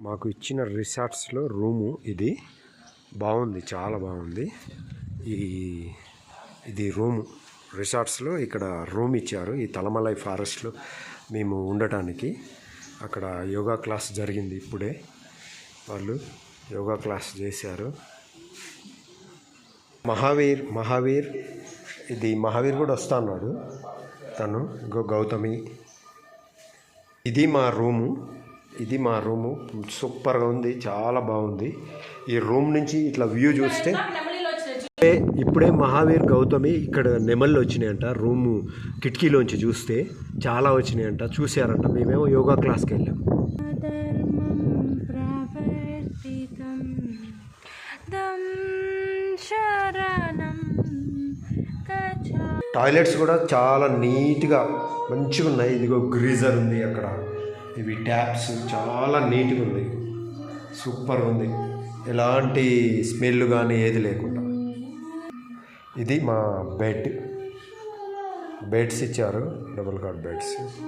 మాకు ఇచ్చిన రిసార్ట్స్లో రూము ఇది. బాగుంది చాలా బాగుంది. ఈ ఇది రూము. రిసార్ట్స్లో ఇక్కడ రూమ్ ఇచ్చారు. ఈ తలమలై ఫారెస్ట్లో మేము ఉండటానికి. అక్కడ యోగా క్లాస్ జరిగింది ఇప్పుడే. వాళ్ళు యోగా క్లాస్ చేశారు. మహావీర్ మహావీర్ ఇది మహావీర్ కూడా వస్తా అన్నాడు. తను ఇంకో గౌతమి. ఇది మా రూము. ఇది మా రూము. సూపర్గా ఉంది చాలా బాగుంది. ఈ రూమ్ నుంచి ఇట్లా వ్యూ చూస్తే ఇప్పుడే మహావీర్ గౌతమి ఇక్కడ నెమళ్ళు వచ్చినాయంట. రూము కిటికీలోంచి చూస్తే చాలా వచ్చినాయంట. చూసారంట మేమేమో యోగా క్లాస్కి వెళ్ళాం. టాయిలెట్స్ కూడా చాలా నీట్గా మంచిగా ఉన్నాయి ఇదిగో గ్రీజర్ ఉంది అక్కడ. ఇవి ట్యాప్స్ చాలా నీట్గా ఉంది. సూపర్ ఉంది. ఎలాంటి స్మెల్ కానీ ఏది లేకుండా. ఇది మా బెడ్. బెడ్స్ ఇచ్చారు. Double cot beds.